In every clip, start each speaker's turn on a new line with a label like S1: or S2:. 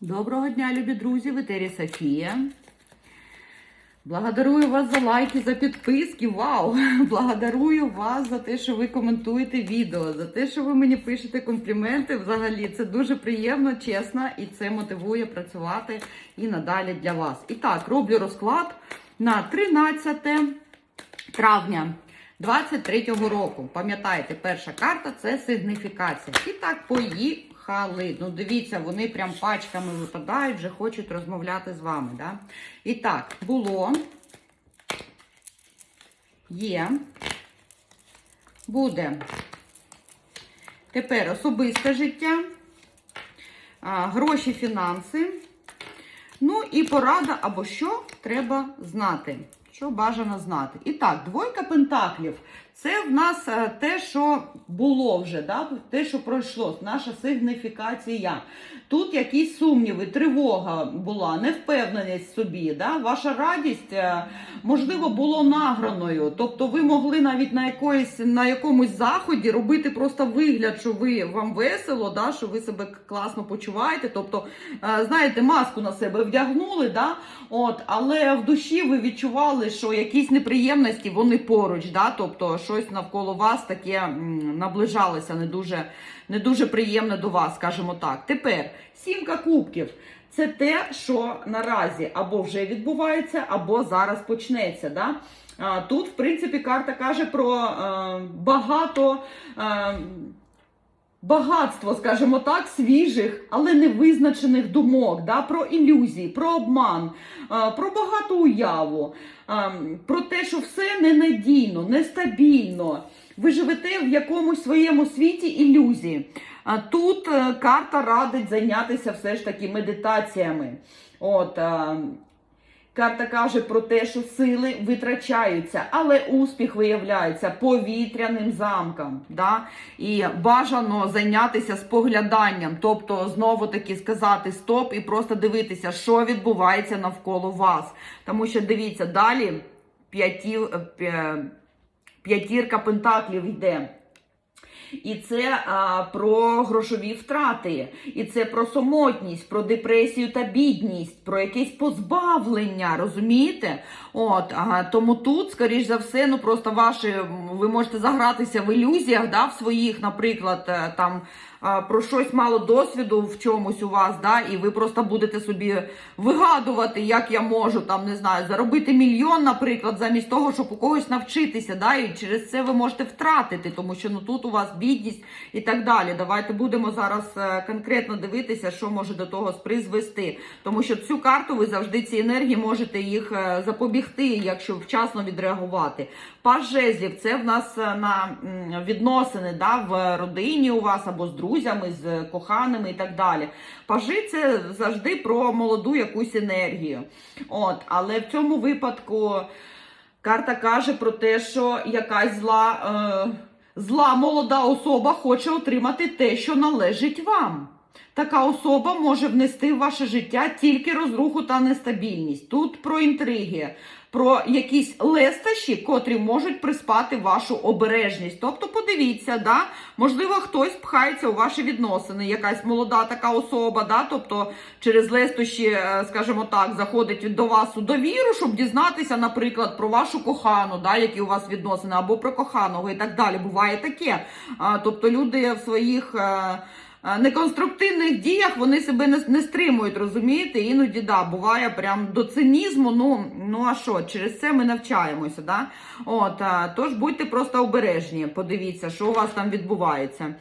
S1: Доброго дня, любі друзі! В етері Софія. Благодарую вас за лайки, за підписки. Вау! Благодарую вас за те, що ви коментуєте відео, за те, що ви мені пишете компліменти. Взагалі, це дуже приємно, чесно, і це мотивує працювати і надалі для вас. І так, роблю розклад на 13 травня 23-го року. Пам'ятаєте, перша карта це сигніфікація. І так, поїхали. Ну, дивіться, вони прям пачками випадають, вже хочуть розмовляти з вами. Да? І так, було, є, буде. Тепер особисте життя, гроші, фінанси. Ну і порада або що треба знати. Що бажано знати. І так, двойка пентаклів. Це в нас е, те, що було вже, да? те, що пройшло, наша сигніфікація. Тут якісь сумніви, тривога була, невпевненість в собі. Да? Ваша радість, е, можливо, було награною. Тобто ви могли навіть на якоїсь, на якомусь заході робити просто вигляд, що ви вам весело, да? що ви себе класно почуваєте. Тобто, е, знаєте, маску на себе вдягнули, да? От, але в душі ви відчували, що якісь неприємності вони поруч. Да? Тобто, щось навколо вас таке наближалося не дуже, не дуже приємне до вас, скажімо так. Тепер сімка кубків. Це те, що наразі або вже відбувається, або зараз почнеться. Да? Тут, в принципі, карта каже про е, багато. Багатство, скажімо так, свіжих, але невизначених думок, да, про ілюзії, про обман, про багату уяву, про те, що все ненадійно, нестабільно. Ви живете в якомусь своєму світі ілюзії. Тут е, карта радить зайнятися все ж таки медитаціями. От, Карта каже про те, що сили витрачаються, але успіх виявляється повітряним замком. Да? І бажано зайнятися спогляданням, тобто знову таки сказати стоп і просто дивитися, що відбувається навколо вас. Тому що дивіться, далі п'ятів, п'ятірка пентаклів йде. І це а, про грошові втрати, і це про самотність, про депресію та бідність, про якесь позбавлення, розумієте? От, а, тому тут, скоріш за все, ну просто ваші, ви можете загратися в ілюзіях, да, в своїх, наприклад, е, там про щось мало досвіду в чомусь у вас, да, і ви просто будете собі вигадувати, як я можу там, не знаю, заробити мільйон, наприклад, замість того, щоб у когось навчитися, да, і через це ви можете втратити, тому що ну тут у вас бідність і так далі. Давайте будемо зараз е, конкретно дивитися, що може до того призвести. Тому що цю карту ви завжди ці енергії можете їх е, запобігти, якщо вчасно відреагувати. Паж жезлів це в нас е, на відносини да, в родині у вас або з друзями, з коханими і так далі. Пажи це завжди про молоду якусь енергію. От, але в цьому випадку карта каже про те, що якась зла. Е, Зла молода особа хоче отримати те, що належить вам. Така особа може внести в ваше життя тільки розруху та нестабільність. Тут про інтриги, про якісь лестощі, котрі можуть приспати вашу обережність. Тобто, подивіться, да? можливо, хтось пхається у ваші відносини, якась молода така особа, да? тобто через лестощі, е, скажімо так, заходить до вас у довіру, щоб дізнатися, наприклад, про вашу кохану, да? які у вас відносини, або про коханого і так далі. Буває таке. Тобто люди в своїх. Неконструктивних діях вони себе не, не стримують, розумієте? Іноді да, буває прям до цинізму. Ну ну а що, через це ми навчаємося. Да? От, а, тож будьте просто обережні, подивіться, що у вас там відбувається.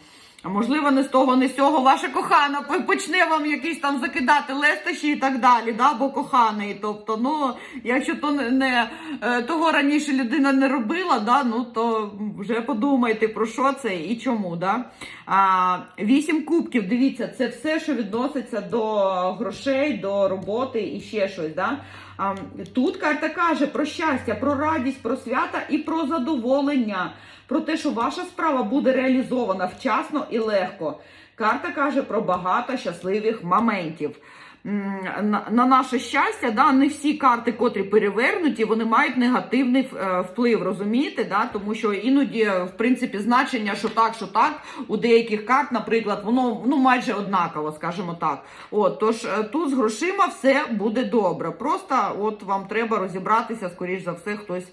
S1: А можливо, не з того, не з цього ваша кохана почне вам якісь там закидати лестощі і так далі, да? або коханий. Тобто, ну, якщо то не, не е, того раніше людина не робила, да, ну то вже подумайте про що це і чому. Да? А, вісім кубків, дивіться, це все, що відноситься до грошей, до роботи і ще щось. Да? А, тут карта каже про щастя, про радість, про свята і про задоволення, про те, що ваша справа буде реалізована вчасно і легко. Карта каже про багато щасливих моментів. на, на наше щастя, да, не всі карти, котрі перевернуті, вони мають негативний е, вплив, розумієте? Да? Тому що іноді, е, в принципі, значення, що так, що так, у деяких карт, наприклад, воно ну, майже однаково, скажімо так. От, тож е, тут з грошима все буде добре. Просто от вам треба розібратися, скоріш за все, хтось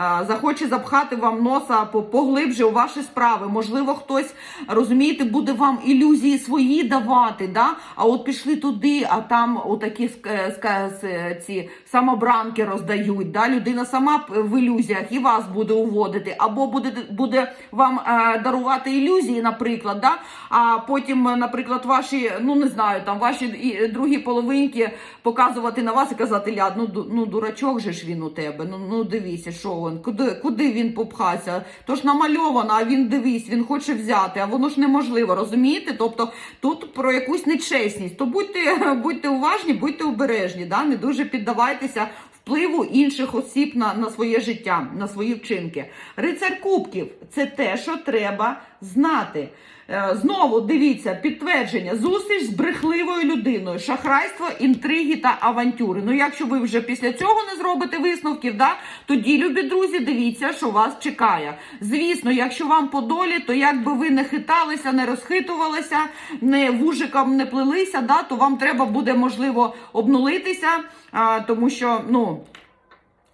S1: захоче запхати вам носа по- поглибше у ваші справи. Можливо, хтось, розумієте, буде вам ілюзії свої давати, да? а от пішли туди, а там отакі ск- ці самобранки роздають. Да? Людина сама в ілюзіях і вас буде уводити, або буде, буде вам е, дарувати ілюзії, наприклад, да? а потім, е, наприклад, ваші, ну не знаю, там ваші другі половинки показувати на вас і казати, ляд, ну, ну дурачок же ж він у тебе. Ну, ну дивіться, що він, куди, куди він попхався? То ж намальовано, а він дивись, він хоче взяти, а воно ж неможливо, розумієте? Тобто тут про якусь нечесність. То будьте, будьте уважні, будьте обережні, да? не дуже піддавайтеся впливу інших осіб на, на своє життя, на свої вчинки. Рицар кубків це те, що треба знати. Е, Знову дивіться, підтвердження, зустріч з брехливою людиною, шахрайство, інтриги та авантюри. Ну, якщо ви вже після цього не зробите висновків, да, тоді, любі друзі, дивіться, що вас чекає. Звісно, якщо вам по долі, то як би ви не хиталися, не розхитувалися, не вужиком не плелися, да, то вам треба буде можливо обнулитися, а, тому що ну.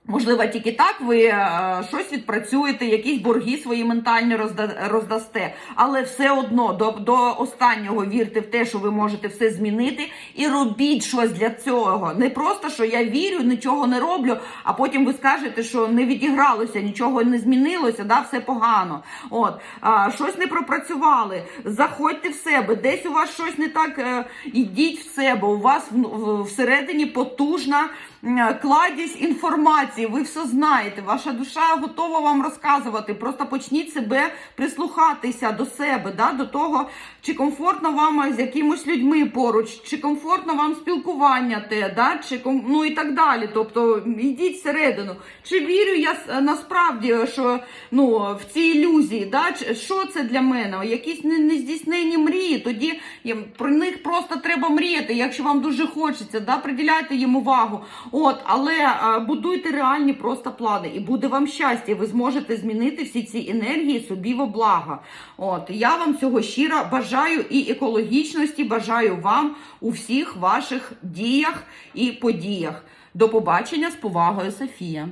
S1: Можливо, тільки так ви е, щось відпрацюєте, якісь борги свої ментальні розда, роздасте. Але все одно до, до останнього вірте в те, що ви можете все змінити, і робіть щось для цього. Не просто що я вірю, нічого не роблю, а потім ви скажете, що не відігралося, нічого не змінилося, да, все погано. От а, щось не пропрацювали. Заходьте в себе, десь у вас щось не так. е, Ідіть в себе. У вас в- в- всередині потужна кладість інформації. Ви все знаєте. Ваша душа готова вам розказувати. Просто почніть себе прислухатися до себе, да, до того, чи комфортно вам з якимось людьми поруч, чи комфортно вам спілкування те, да, чи ну і так далі. Тобто йдіть всередину. Чи вірю я насправді, що ну в ці ілюзії, да, що це для мене? Якісь не- нездійснені мрії. Тоді про них просто треба мріяти, якщо вам дуже хочеться, да, приділяйте їм увагу. От, але е, будуйте реальні просто плани, і буде вам щастя. Ви зможете змінити всі ці енергії собі во благо. От я вам цього щиро бажаю і екологічності, бажаю вам у всіх ваших діях і подіях. До побачення з повагою, Софія.